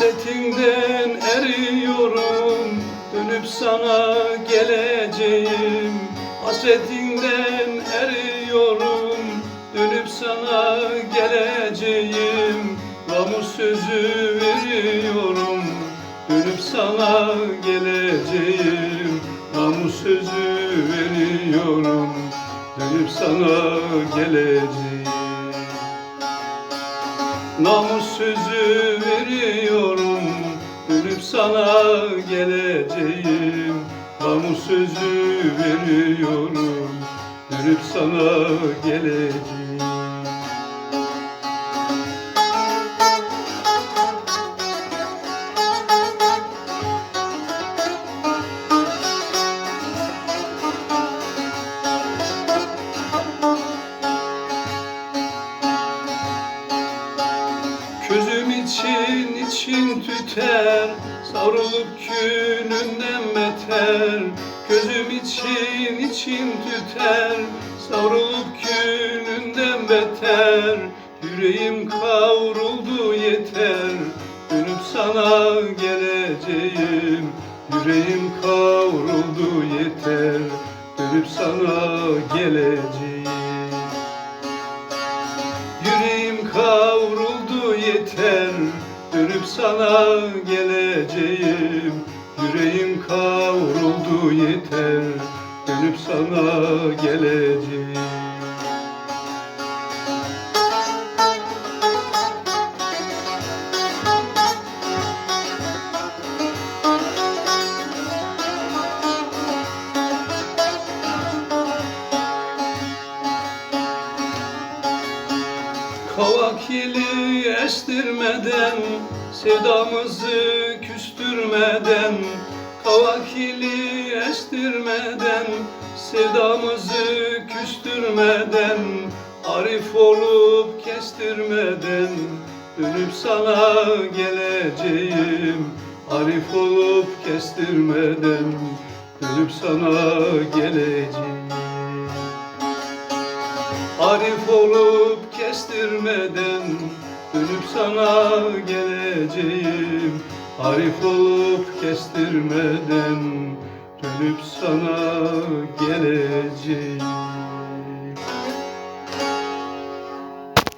Hasretinden eriyorum Dönüp sana geleceğim. Hasretinden eriyorum Dönüp sana geleceğim. Namus sözü veriyorum Dönüp sana geleceğim. Namus sözü veriyorum Dönüp sana geleceğim Namus sözü veriyorum Dönüp sana geleceğim. Namus sözü veriyorum Dönüp sana geleceğim için için tüter Savrulup külünden beter. Gözüm için için tüter Savrulup külünden beter. Yüreğim kavruldu yeter Dönüp sana geleceğim. Yüreğim kavruldu yeter Dönüp sana geleceğim yeter Dönüp sana geleceğim. Yüreğim kavruldu yeter. Dönüp sana geleceğim Yeli estirmeden Sevdamızı küstürmeden Kavak yeli estirmeden Sevdamızı küstürmeden Arif olup kestirmeden Dönüp sana geleceğim. Arif olup kestirmeden Dönüp sana geleceğim Arif olup kestirmeden Dönüp sana geleceğim. Arif olup kestirmeden Dönüp sana geleceğim